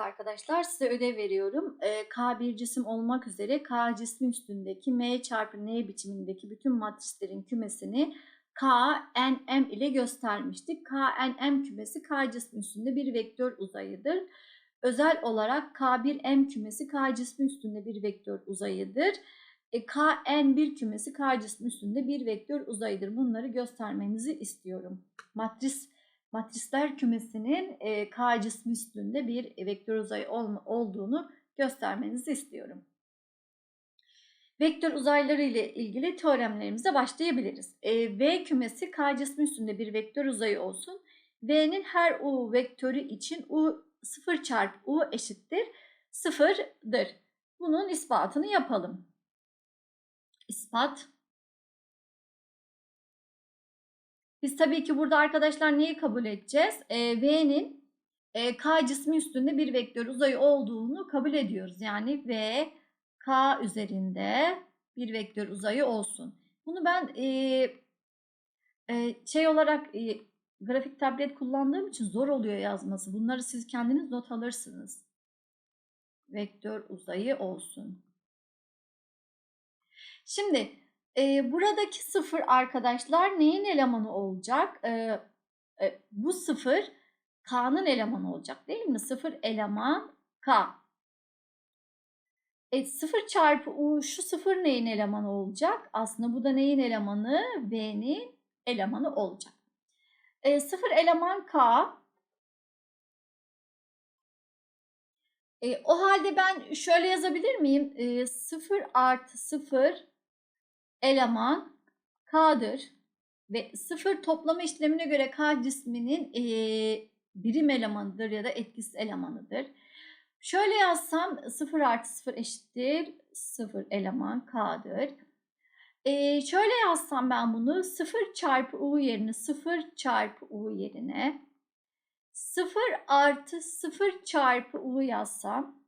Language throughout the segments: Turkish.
arkadaşlar size ödev veriyorum. Ee, K bir cisim olmak üzere K cismi üstündeki M çarpı N biçimindeki bütün matrislerin kümesini K, N, M ile göstermiştik. K, N, M kümesi K cismi üstünde bir vektör uzayıdır. Özel olarak K1M kümesi K cismi üstünde bir vektör uzayıdır. E, Kn1 kümesi K cismi üstünde bir vektör uzayıdır. Bunları göstermenizi istiyorum. Matris matrisler kümesinin e, K cismi üstünde bir vektör uzayı olma, olduğunu göstermenizi istiyorum. Vektör uzayları ile ilgili teoremlerimize başlayabiliriz. E, v kümesi K cismi üstünde bir vektör uzayı olsun. V'nin her U vektörü için U 0 çarpı U eşittir 0'dır. Bunun ispatını yapalım. İspat. Biz tabii ki burada arkadaşlar neyi kabul edeceğiz? E, V'nin e, K cismi üstünde bir vektör uzayı olduğunu kabul ediyoruz. Yani V K üzerinde bir vektör uzayı olsun. Bunu ben e, e, şey olarak e, grafik tablet kullandığım için zor oluyor yazması. Bunları siz kendiniz not alırsınız. Vektör uzayı olsun. Şimdi e, buradaki sıfır arkadaşlar neyin elemanı olacak? E, e, bu sıfır K'nın elemanı olacak değil mi? Sıfır eleman K. E, sıfır çarpı U şu sıfır neyin elemanı olacak? Aslında bu da neyin elemanı? V'nin elemanı olacak. E, sıfır eleman K. E, o halde ben şöyle yazabilir miyim? E, 0 artı 0 eleman K'dır. Ve 0 toplama işlemine göre K cisminin e, birim elemanıdır ya da etkisiz elemanıdır. Şöyle yazsam 0 artı 0 eşittir 0 eleman K'dır. Ee, şöyle yazsam ben bunu 0 çarpı U yerine 0 çarpı U yerine 0 artı 0 çarpı U yazsam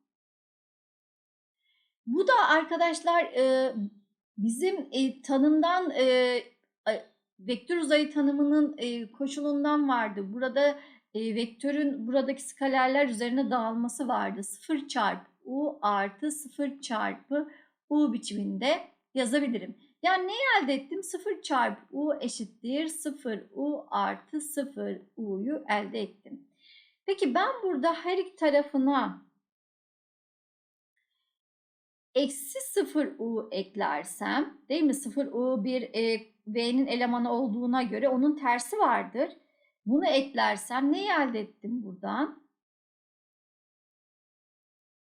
bu da arkadaşlar e, bizim e, tanımdan e, vektör uzayı tanımının e, koşulundan vardı. Burada e, vektörün buradaki skalerler üzerine dağılması vardı. 0 çarpı U artı 0 çarpı U biçiminde yazabilirim. Yani neyi elde ettim? 0 çarpı U eşittir 0 U artı 0 U'yu elde ettim. Peki ben burada her iki tarafına eksi 0 U eklersem değil mi? 0 U bir e, V'nin elemanı olduğuna göre onun tersi vardır. Bunu eklersem neyi elde ettim buradan?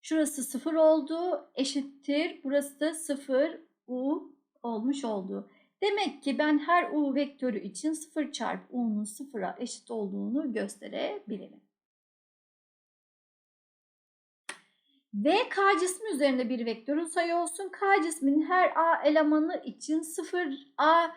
Şurası 0 oldu eşittir. Burası da 0 U olmuş oldu. Demek ki ben her u vektörü için 0 çarpı u'nun 0'a eşit olduğunu gösterebilirim. V K cismi üzerinde bir vektörün sayı olsun. K cisminin her A elemanı için 0 A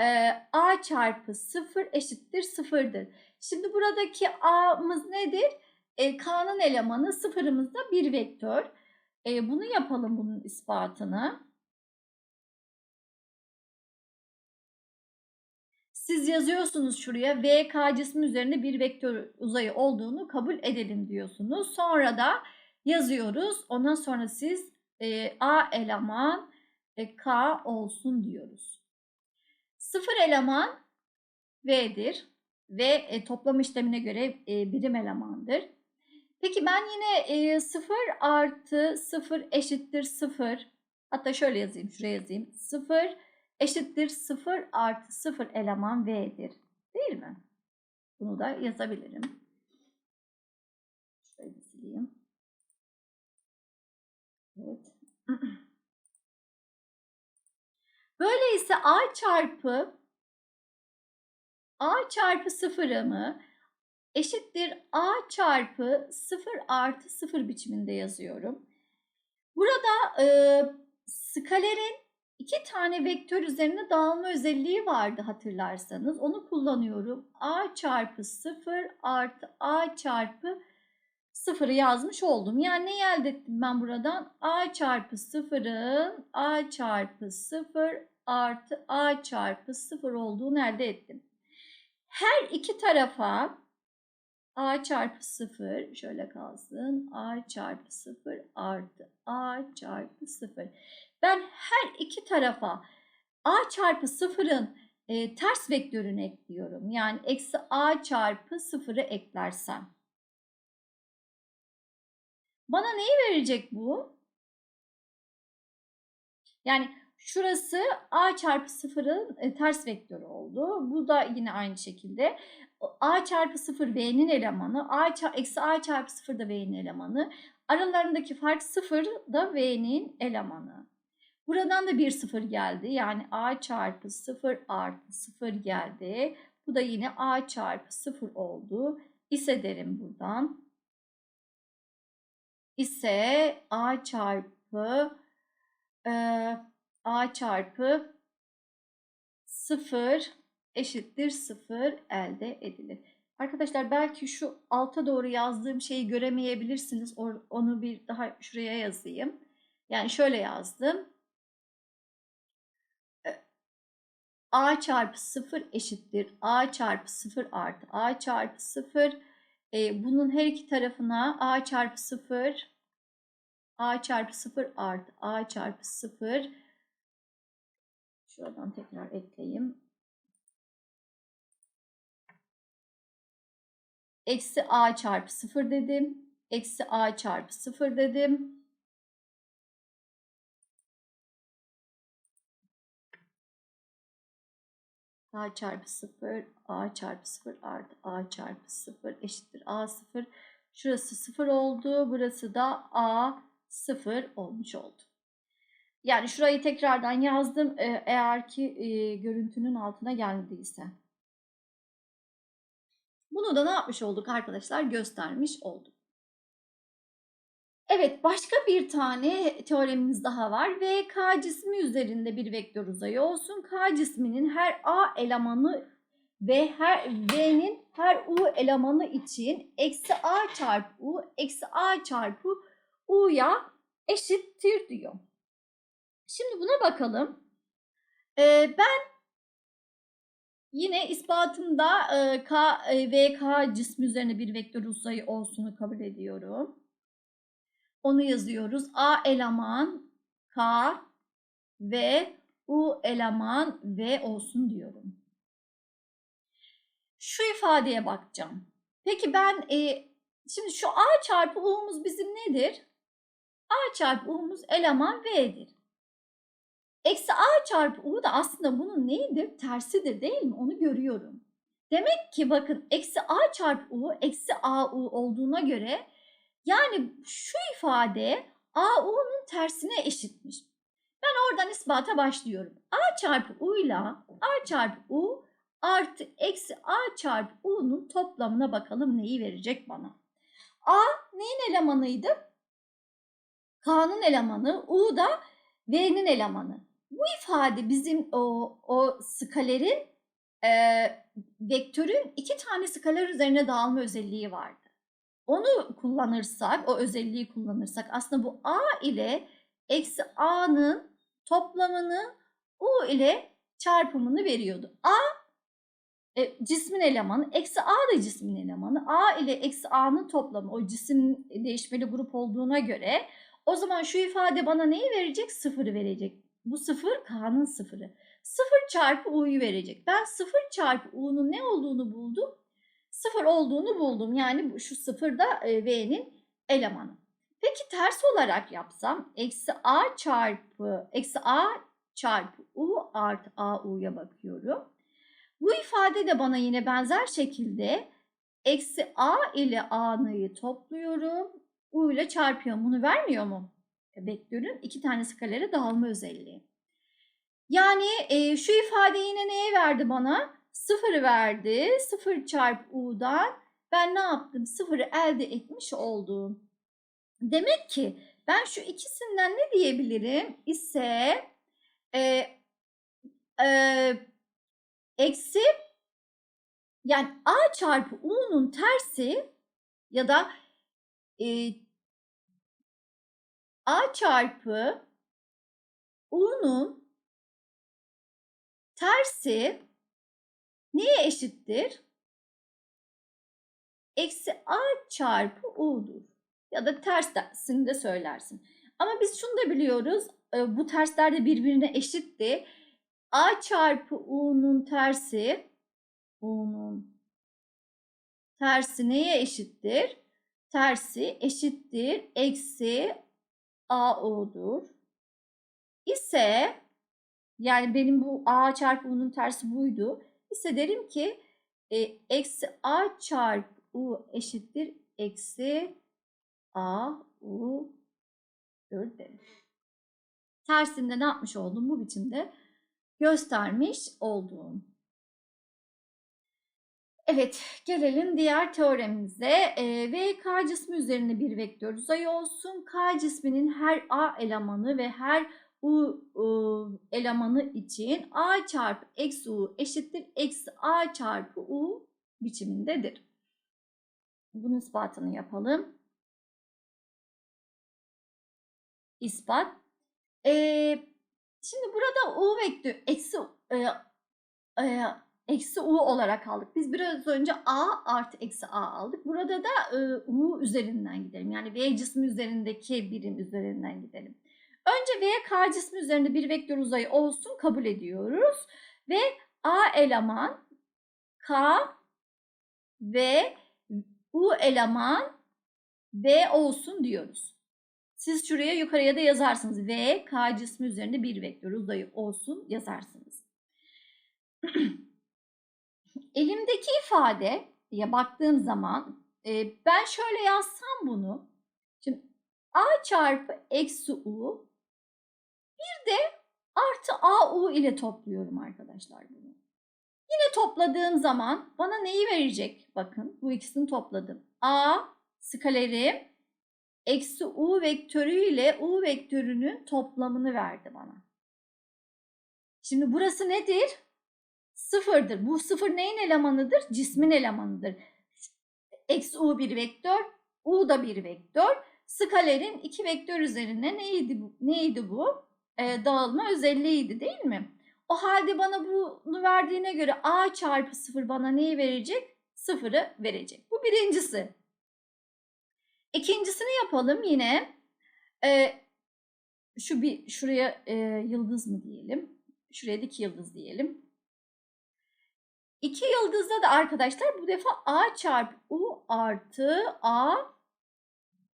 e, A çarpı 0 eşittir 0'dır. Şimdi buradaki A'mız nedir? E, K'nın elemanı sıfırımız da bir vektör. E, bunu yapalım bunun ispatını. Siz yazıyorsunuz şuraya VK cismi üzerinde bir vektör uzayı olduğunu kabul edelim diyorsunuz. Sonra da yazıyoruz. Ondan sonra siz e, A eleman e, K olsun diyoruz. Sıfır eleman V'dir. V e, toplam işlemine göre e, birim elemandır. Peki ben yine e, 0 artı 0 eşittir 0. Hatta şöyle yazayım, şuraya yazayım. 0 eşittir 0 artı 0 eleman V'dir. Değil mi? Bunu da yazabilirim. Şöyle sileyim. Evet. Böyleyse A çarpı A çarpı 0'ımı eşittir A çarpı 0 artı 0 biçiminde yazıyorum. Burada e, skalerin iki tane vektör üzerine dağılma özelliği vardı hatırlarsanız. Onu kullanıyorum. A çarpı 0 artı A çarpı 0'ı yazmış oldum. Yani ne elde ettim ben buradan? A çarpı 0'ın A çarpı 0 artı A çarpı 0 olduğunu elde ettim. Her iki tarafa a çarpı 0 şöyle kalsın. a çarpı 0 artı a çarpı 0. Ben her iki tarafa a çarpı 0'ın e, ters vektörünü ekliyorum. Yani eksi a çarpı 0'ı eklersem. Bana neyi verecek bu? Yani şurası a çarpı 0'ın e, ters vektörü oldu. Bu da yine aynı şekilde. a çarpı 0 b'nin elemanı. a eksi a çarpı 0 da b'nin elemanı. Aralarındaki fark 0 da v'nin elemanı. Buradan da bir 0 geldi. Yani a çarpı 0 artı 0 geldi. Bu da yine a çarpı 0 oldu. İse derim buradan. İse a çarpı e, a çarpı 0 eşittir 0 elde edilir. Arkadaşlar belki şu alta doğru yazdığım şeyi göremeyebilirsiniz. Onu bir daha şuraya yazayım. Yani şöyle yazdım. a çarpı 0 eşittir a çarpı 0 artı a çarpı 0. E, bunun her iki tarafına a çarpı 0 a çarpı 0 artı a çarpı 0 şuradan tekrar ekleyeyim. Eksi a çarpı 0 dedim. Eksi a çarpı 0 dedim. a çarpı 0 a çarpı 0 artı a çarpı 0 eşittir a 0. Şurası 0 oldu. Burası da a 0 olmuş oldu. Yani şurayı tekrardan yazdım e, eğer ki e, görüntünün altına gelmediyse. Bunu da ne yapmış olduk arkadaşlar? Göstermiş olduk. Evet başka bir tane teoremimiz daha var. V K cismi üzerinde bir vektör uzayı olsun. K cisminin her A elemanı ve her V'nin her U elemanı için eksi A çarpı U eksi A çarpı U'ya eşittir diyor. Şimdi buna bakalım. Ee, ben yine ispatımda e, K, e, V K cismi üzerine bir vektör uzayı olsunu kabul ediyorum. Onu yazıyoruz. A eleman K ve U eleman V olsun diyorum. Şu ifadeye bakacağım. Peki ben e, şimdi şu A çarpı U'muz bizim nedir? A çarpı U'muz eleman V'dir. Eksi A çarpı U da aslında bunun neyidir? Tersidir değil mi? Onu görüyorum. Demek ki bakın eksi A çarpı U eksi A U olduğuna göre yani şu ifade AU'nun tersine eşitmiş. Ben oradan ispata başlıyorum. A çarpı U ile A çarpı U artı eksi A çarpı U'nun toplamına bakalım neyi verecek bana. A neyin elemanıydı? K'nın elemanı. U da V'nin elemanı. Bu ifade bizim o, o skalerin e, vektörün iki tane skaler üzerine dağılma özelliği vardı onu kullanırsak, o özelliği kullanırsak aslında bu a ile eksi a'nın toplamını u ile çarpımını veriyordu. A e, cismin elemanı, eksi a da cismin elemanı. A ile eksi a'nın toplamı o cisim değişmeli grup olduğuna göre o zaman şu ifade bana neyi verecek? Sıfırı verecek. Bu sıfır k'nın sıfırı. Sıfır çarpı u'yu verecek. Ben sıfır çarpı u'nun ne olduğunu buldum sıfır olduğunu buldum. Yani şu sıfır da e, V'nin elemanı. Peki ters olarak yapsam eksi A çarpı eksi A çarpı U artı A U'ya bakıyorum. Bu ifade de bana yine benzer şekilde eksi A ile A'nıyı topluyorum. U ile çarpıyorum. Bunu vermiyor mu? E, vektörün iki tane skalere dağılma özelliği. Yani e, şu ifade yine neye verdi bana? 0 verdi. 0 çarpı u'dan ben ne yaptım? 0'ı elde etmiş oldum. Demek ki ben şu ikisinden ne diyebilirim? İse e, e, eksi yani a çarpı u'nun tersi ya da e, a çarpı u'nun tersi Neye eşittir? eksi a çarpı u'dur. Ya da ters de söylersin. Ama biz şunu da biliyoruz. e, Bu tersler de birbirine eşitti. a çarpı u'nun tersi u'nun tersi neye eşittir? Tersi eşittir eksi AO'dur. İse yani benim bu A çarpı U'nun tersi buydu. İse derim ki e, eksi A çarpı U eşittir eksi A U derim. Tersinde ne yapmış oldum bu biçimde? Göstermiş olduğum. Evet, gelelim diğer teoremimize. E, V K cismi üzerinde bir vektör uzayı olsun. K cisminin her A elemanı ve her U e, elemanı için A çarpı eksi U eşittir eksi A çarpı U biçimindedir. Bunun ispatını yapalım. İspat. E, şimdi burada U vektör eksi e, e, eksi u olarak aldık. Biz biraz önce a artı eksi a aldık. Burada da e, u üzerinden gidelim. Yani v cismi üzerindeki birim üzerinden gidelim. Önce v k cismi üzerinde bir vektör uzayı olsun kabul ediyoruz. Ve a eleman k ve u eleman v olsun diyoruz. Siz şuraya yukarıya da yazarsınız. V k cismi üzerinde bir vektör uzayı olsun yazarsınız. Elimdeki ifadeye baktığım zaman e, ben şöyle yazsam bunu. Şimdi a çarpı eksi u bir de artı a u ile topluyorum arkadaşlar bunu. Yine topladığım zaman bana neyi verecek? Bakın bu ikisini topladım. a skalerim eksi u vektörü ile u vektörünün toplamını verdi bana. Şimdi burası nedir? Sıfırdır. Bu sıfır neyin elemanıdır? Cismin elemanıdır. Eksi u bir vektör, u da bir vektör. Skalerin iki vektör üzerine neydi bu? Neydi bu? Ee, dağılma özelliğiydi değil mi? O halde bana bunu verdiğine göre a çarpı sıfır bana neyi verecek? Sıfırı verecek. Bu birincisi. İkincisini yapalım yine. Ee, şu bir şuraya e, yıldız mı diyelim? Şuraya da iki yıldız diyelim. İki yıldızda da arkadaşlar bu defa a çarpı u artı a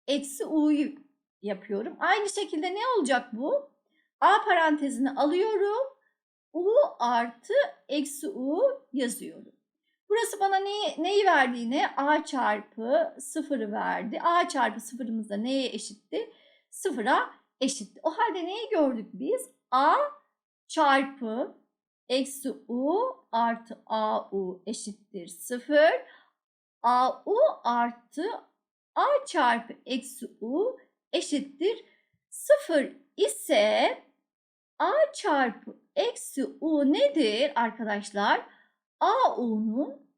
eksi u'yu yapıyorum. Aynı şekilde ne olacak bu? a parantezini alıyorum. u artı eksi u yazıyorum. Burası bana neyi, neyi verdiğini a çarpı sıfırı verdi. a çarpı sıfırımız da neye eşitti? Sıfıra eşitti. O halde neyi gördük biz? a çarpı eksi u artı au eşittir 0. au artı a çarpı eksi u eşittir 0 ise a çarpı eksi u nedir arkadaşlar? au'nun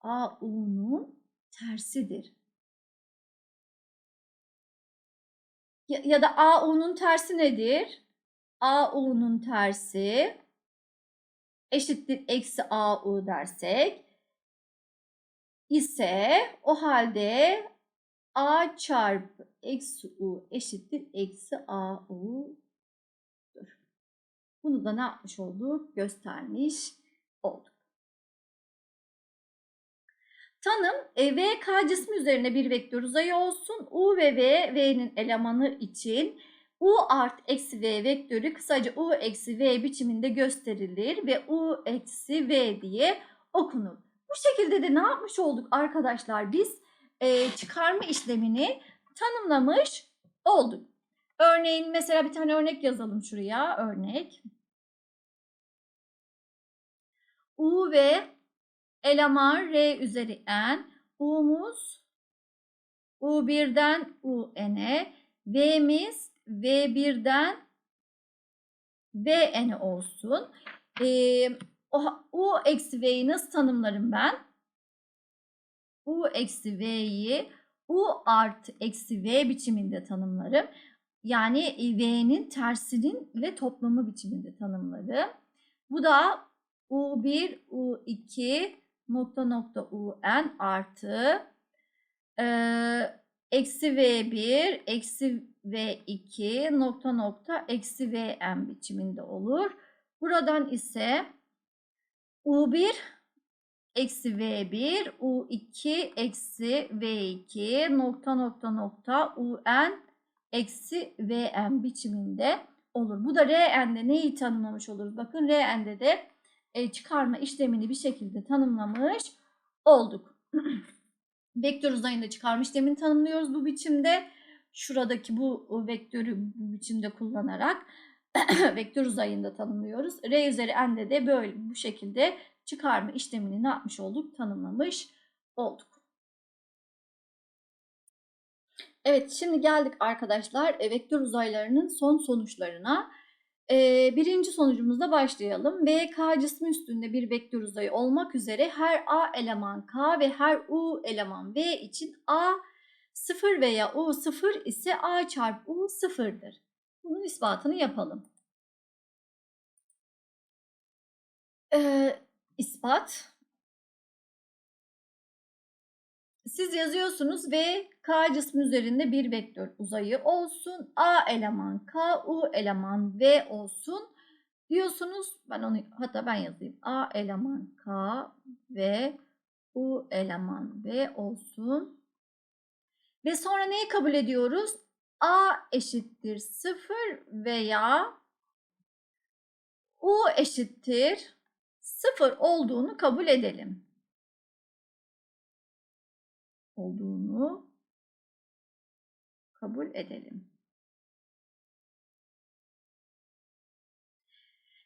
au'nun tersidir. Ya, ya da au'nun tersi nedir? au'nun tersi eşittir eksi AU dersek ise o halde A çarpı eksi U eşittir eksi AU'dur. Bunu da ne yapmış olduk? Göstermiş olduk. Tanım e, V K cismi üzerine bir vektör uzayı olsun. U ve V, V'nin elemanı için U artı eksi V vektörü kısaca U eksi V biçiminde gösterilir ve U eksi V diye okunur. Bu şekilde de ne yapmış olduk arkadaşlar? Biz e, çıkarma işlemini tanımlamış olduk. Örneğin mesela bir tane örnek yazalım şuraya. Örnek. U ve eleman R üzeri N. U'muz U1'den UN'e. V'miz V1'den Vn olsun. Ee, U eksi V'yi nasıl tanımlarım ben? U eksi V'yi U artı eksi V biçiminde tanımlarım. Yani V'nin tersinin ile toplamı biçiminde tanımlarım. Bu da U1, U2 nokta nokta UN artı Ee, eksi V1 eksi V2 nokta nokta eksi Vm biçiminde olur. Buradan ise U1 eksi V1 U2 eksi V2 nokta nokta nokta UN eksi Vm biçiminde olur. Bu da Rn'de neyi tanımlamış oluruz? Bakın Rn'de de e, çıkarma işlemini bir şekilde tanımlamış olduk. Vektör uzayında çıkarma işlemini tanımlıyoruz bu biçimde. Şuradaki bu vektörü bu biçimde kullanarak vektör uzayında tanımlıyoruz. R üzeri n'de de böyle bu şekilde çıkarma işlemini ne yapmış olduk? Tanımlamış olduk. Evet şimdi geldik arkadaşlar e, vektör uzaylarının son sonuçlarına. Ee, birinci sonucumuzda başlayalım. VK cismi üstünde bir vektör uzayı olmak üzere her A eleman K ve her U eleman V için A 0 veya U 0 ise A çarpı U 0'dır. Bunun ispatını yapalım. Ee, ispat. Siz yazıyorsunuz ve K cismi üzerinde bir vektör uzayı olsun. A eleman K, U eleman V olsun diyorsunuz. Ben onu hatta ben yazayım. A eleman K ve U eleman V olsun. Ve sonra neyi kabul ediyoruz? A eşittir 0 veya U eşittir 0 olduğunu kabul edelim. Olduğunu kabul edelim.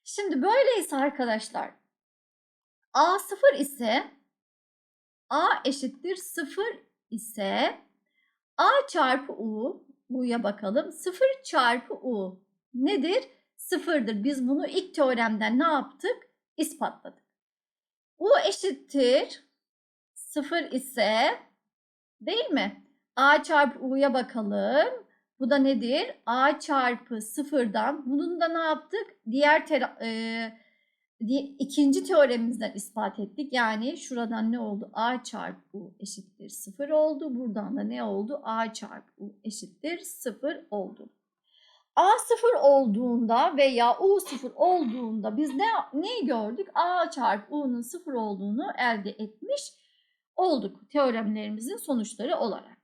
Şimdi böyleyse arkadaşlar A 0 ise A eşittir 0 ise A çarpı U U'ya bakalım. 0 çarpı U nedir? Sıfırdır. Biz bunu ilk teoremden ne yaptık? İspatladık. U eşittir 0 ise değil mi? A çarpı U'ya bakalım. Bu da nedir? A çarpı sıfırdan. Bunun da ne yaptık? Diğer e, ikinci teoremimizden ispat ettik. Yani şuradan ne oldu? A çarpı U eşittir sıfır oldu. Buradan da ne oldu? A çarpı U eşittir sıfır oldu. A sıfır olduğunda veya U sıfır olduğunda biz ne neyi gördük? A çarpı U'nun sıfır olduğunu elde etmiş olduk teoremlerimizin sonuçları olarak.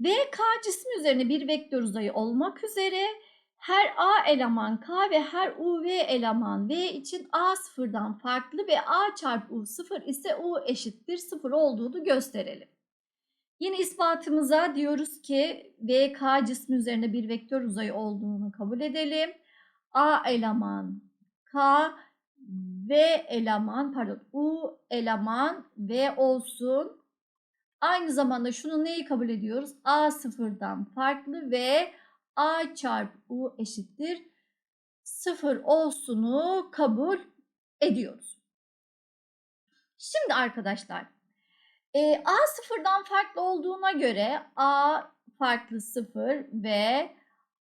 VK cismi üzerine bir vektör uzayı olmak üzere her A eleman K ve her UV eleman V için A sıfırdan farklı ve A çarpı U sıfır ise U eşittir sıfır olduğunu gösterelim. Yine ispatımıza diyoruz ki VK cismi üzerinde bir vektör uzayı olduğunu kabul edelim. A eleman K V eleman pardon U eleman V olsun. Aynı zamanda şunu neyi kabul ediyoruz? A sıfırdan farklı ve A çarpı U eşittir sıfır olsunu kabul ediyoruz. Şimdi arkadaşlar e, A sıfırdan farklı olduğuna göre A farklı sıfır ve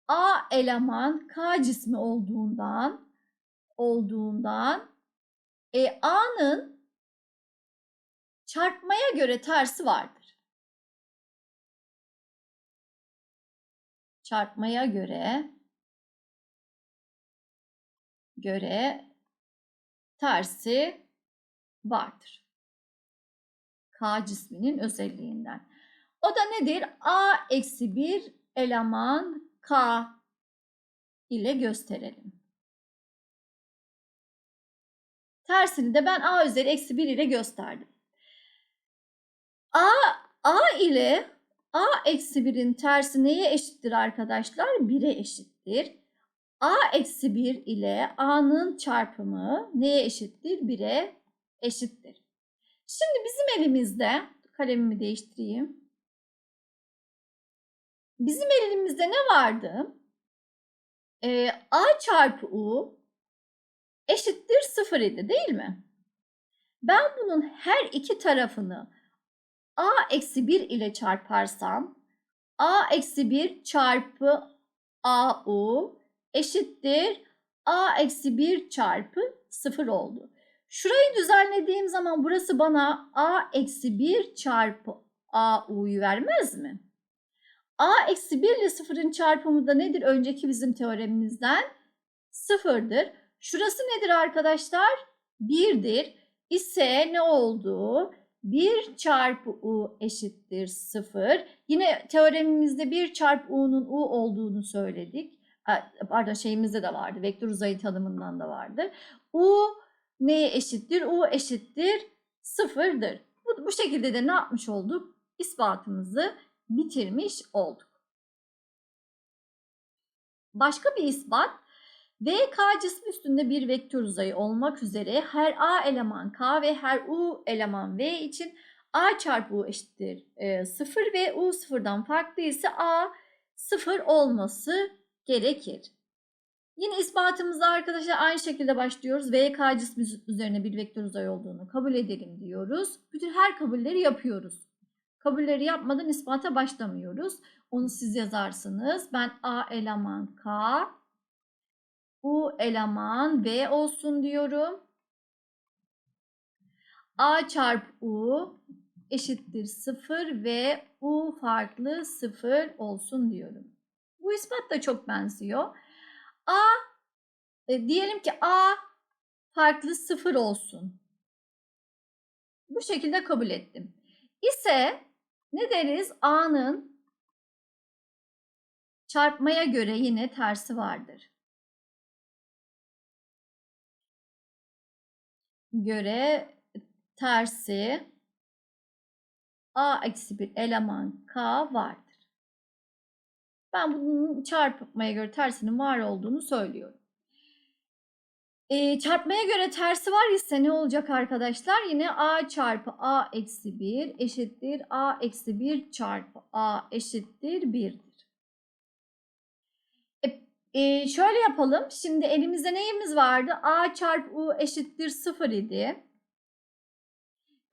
A eleman K cismi olduğundan olduğundan e, A'nın çarpmaya göre tersi vardır. Çarpmaya göre göre tersi vardır. K cisminin özelliğinden. O da nedir? A eksi 1 eleman K ile gösterelim. Tersini de ben A üzeri eksi 1 ile gösterdim. A, A ile A eksi 1'in tersi neye eşittir arkadaşlar? 1'e eşittir. A eksi 1 ile A'nın çarpımı neye eşittir? 1'e eşittir. Şimdi bizim elimizde, kalemimi değiştireyim. Bizim elimizde ne vardı? Ee, A çarpı U eşittir 0 idi değil mi? Ben bunun her iki tarafını a eksi 1 ile çarparsam a eksi 1 çarpı au eşittir a eksi 1 çarpı 0 oldu. Şurayı düzenlediğim zaman burası bana a eksi 1 çarpı a u'yu vermez mi? a eksi 1 ile 0'ın çarpımı da nedir önceki bizim teoremimizden? Sıfırdır. Şurası nedir arkadaşlar? 1'dir. İse ne oldu? 1 çarpı u eşittir 0. Yine teoremimizde 1 çarpı u'nun u olduğunu söyledik. Pardon şeyimizde de vardı. Vektör uzayı tanımından da vardı. U neye eşittir? U eşittir sıfırdır. Bu, bu şekilde de ne yapmış olduk? İspatımızı bitirmiş olduk. Başka bir ispat. VK cismi üstünde bir vektör uzayı olmak üzere her A eleman K ve her U eleman V için A çarpı U eşittir e, 0 ve U sıfırdan farklı ise A sıfır olması gerekir. Yine ispatımızda arkadaşlar aynı şekilde başlıyoruz. VK cismi üzerine bir vektör uzay olduğunu kabul edelim diyoruz. Bütün her kabulleri yapıyoruz. Kabulleri yapmadan ispata başlamıyoruz. Onu siz yazarsınız. Ben A eleman K, U eleman V olsun diyorum. A çarpı U eşittir 0 ve U farklı 0 olsun diyorum. Bu ispat da çok benziyor. A e, diyelim ki A farklı 0 olsun. Bu şekilde kabul ettim. İse ne deriz? A'nın çarpmaya göre yine tersi vardır. Göre tersi A eksi bir eleman K vardır. Ben bunun çarpmaya göre tersinin var olduğunu söylüyorum. E, çarpmaya göre tersi var ise ne olacak arkadaşlar? Yine a çarpı a eksi 1 eşittir a eksi 1 çarpı a eşittir 1'dir. E, e, şöyle yapalım. Şimdi elimizde neyimiz vardı? a çarpı u eşittir 0 idi.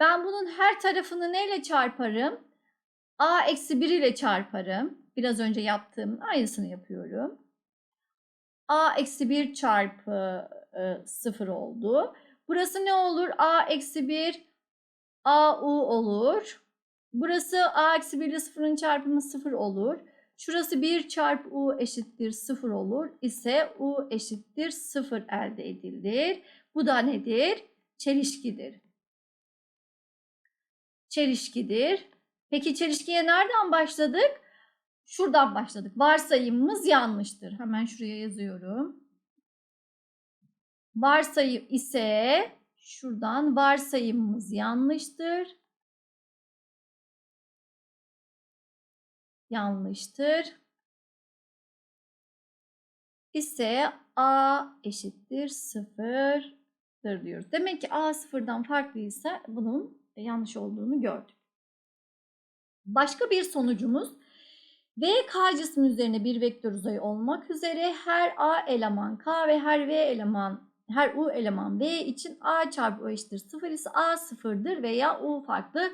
Ben bunun her tarafını neyle çarparım? a eksi 1 ile çarparım. Biraz önce yaptığım aynısını yapıyorum. a eksi 1 çarpı 0 oldu. Burası ne olur? A eksi 1 A U olur. Burası A eksi 1 ile 0'ın çarpımı 0 olur. Şurası 1 çarpı U eşittir 0 olur ise U eşittir 0 elde edilir. Bu da nedir? Çelişkidir. Çelişkidir. Peki çelişkiye nereden başladık? Şuradan başladık. Varsayımımız yanlıştır. Hemen şuraya yazıyorum. Varsayım ise şuradan varsayımımız yanlıştır. Yanlıştır. İse A eşittir sıfırdır diyoruz. Demek ki A sıfırdan farklıysa bunun yanlış olduğunu gördük. Başka bir sonucumuz V K cismi üzerine bir vektör uzayı olmak üzere her A eleman K ve her V eleman her U eleman V için A çarpı U eşittir 0 ise A sıfırdır veya U farklı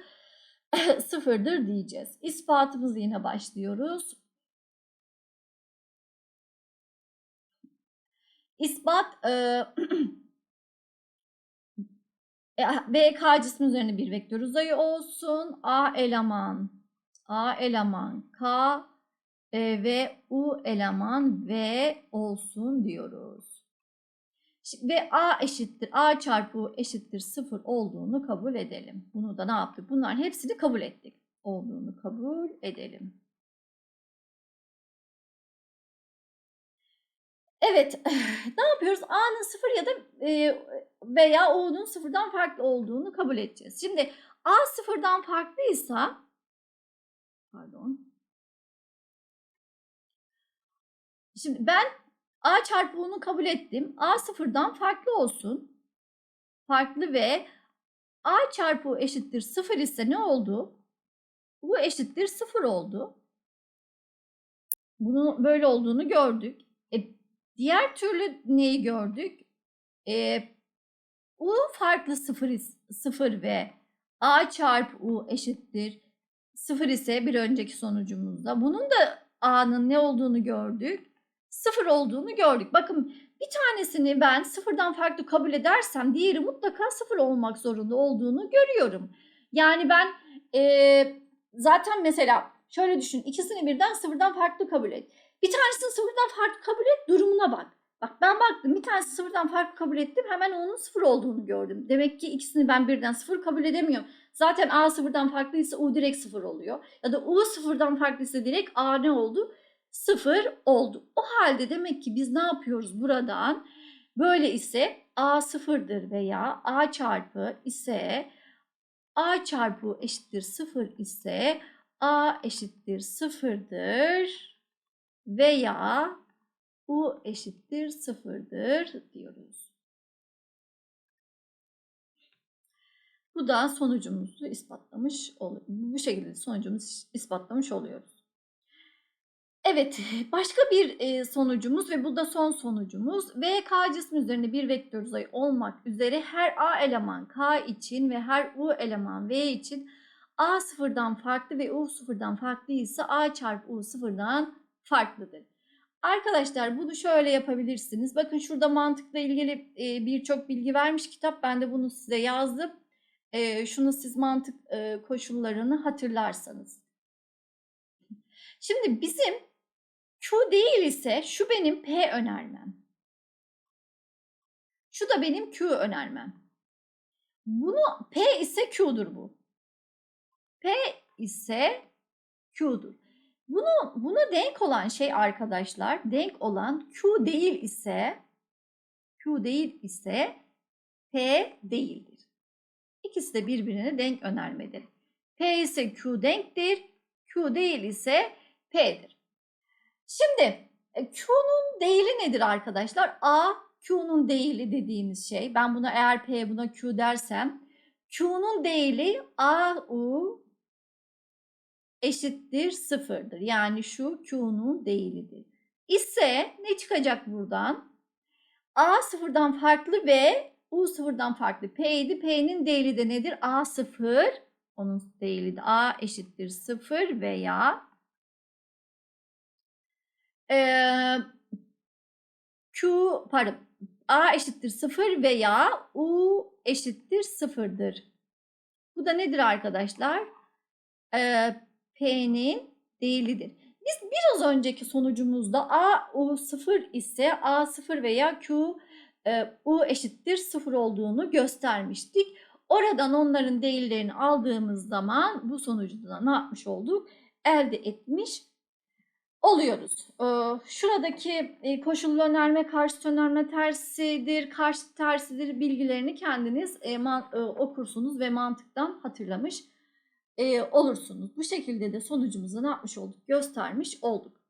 sıfırdır diyeceğiz. İspatımızı yine başlıyoruz. İspat e, V K cismi üzerine bir vektör uzayı olsun. A eleman A eleman K e, ve U eleman V olsun diyoruz ve a eşittir a çarpı eşittir 0 olduğunu kabul edelim. Bunu da ne yaptık? Bunların hepsini kabul ettik. Olduğunu kabul edelim. Evet, ne yapıyoruz? A'nın 0 ya da veya O'nun 0'dan farklı olduğunu kabul edeceğiz. Şimdi A 0'dan farklıysa pardon. Şimdi ben A çarpı U'nu kabul ettim. A sıfırdan farklı olsun. Farklı ve A çarpı eşittir sıfır ise ne oldu? U eşittir sıfır oldu. Bunun böyle olduğunu gördük. E, diğer türlü neyi gördük? E, U farklı sıfır, sıfır ve A çarpı U eşittir sıfır ise bir önceki sonucumuzda. Bunun da A'nın ne olduğunu gördük sıfır olduğunu gördük. Bakın Bir tanesini ben sıfırdan farklı kabul edersem diğeri mutlaka sıfır olmak zorunda olduğunu görüyorum. Yani ben eee, zaten mesela şöyle düşün ikisini birden sıfırdan farklı kabul et. Bir tanesini sıfırdan farklı kabul et durumuna bak. Bak ben baktım bir tanesi sıfırdan farklı kabul ettim hemen onun sıfır olduğunu gördüm. Demek ki ikisini ben birden sıfır kabul edemiyorum. Zaten A sıfırdan farklıysa U direkt sıfır oluyor. Ya da U sıfırdan farklıysa direkt A ne oldu? Sıfır oldu. O halde demek ki biz ne yapıyoruz buradan? Böyle ise A sıfırdır veya A çarpı ise A çarpı eşittir sıfır ise A eşittir sıfırdır veya U eşittir sıfırdır diyoruz. Bu da sonucumuzu ispatlamış oluyor. Bu şekilde sonucumuzu ispatlamış oluyoruz. Evet, başka bir sonucumuz ve bu da son sonucumuz. V k cismi üzerinde bir vektör uzayı olmak üzere her A eleman K için ve her U eleman V için A sıfırdan farklı ve U sıfırdan farklı ise A çarpı U sıfırdan farklıdır. Arkadaşlar bunu şöyle yapabilirsiniz. Bakın şurada mantıkla ilgili birçok bilgi vermiş kitap. Ben de bunu size yazdım. Şunu siz mantık koşullarını hatırlarsanız. Şimdi bizim Q değil ise şu benim P önermem. Şu da benim Q önermem. Bunu P ise Q'dur bu. P ise Q'dur. Bunu buna denk olan şey arkadaşlar, denk olan Q değil ise Q değil ise P değildir. İkisi de birbirine denk önermedir. P ise Q denktir, Q değil ise P'dir. Şimdi e, Q'nun değili nedir arkadaşlar? A Q'nun değili dediğimiz şey. Ben buna eğer P buna Q dersem Q'nun değili A U eşittir sıfırdır. Yani şu Q'nun değilidir. İse ne çıkacak buradan? A sıfırdan farklı ve U sıfırdan farklı. P'ydi. P'nin değili de nedir? A sıfır. Onun değili de A eşittir sıfır veya ee, Q pardon A eşittir 0 veya U eşittir 0'dır. Bu da nedir arkadaşlar? Ee, P'nin değilidir. Biz biraz önceki sonucumuzda A U 0 ise A 0 veya Q e, U eşittir 0 olduğunu göstermiştik. Oradan onların değillerini aldığımız zaman bu sonucu da ne yapmış olduk? Elde etmiş oluyoruz. Şuradaki koşullu önerme, karşıt önerme tersidir, karşıt tersidir bilgilerini kendiniz okursunuz ve mantıktan hatırlamış olursunuz. Bu şekilde de sonucumuzu ne yapmış olduk? Göstermiş olduk.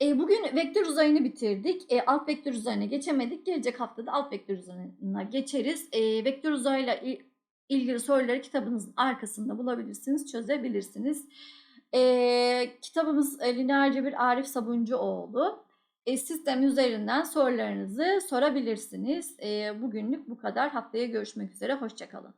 Bugün vektör uzayını bitirdik. Alt vektör uzayına geçemedik. Gelecek haftada alt vektör uzayına geçeriz. Vektör uzayla ilgili soruları kitabınızın arkasında bulabilirsiniz, çözebilirsiniz. E, kitabımız e, Lineer Cebir Arif Sabuncuoğlu. E, sistem üzerinden sorularınızı sorabilirsiniz. E, bugünlük bu kadar. Haftaya görüşmek üzere. Hoşçakalın.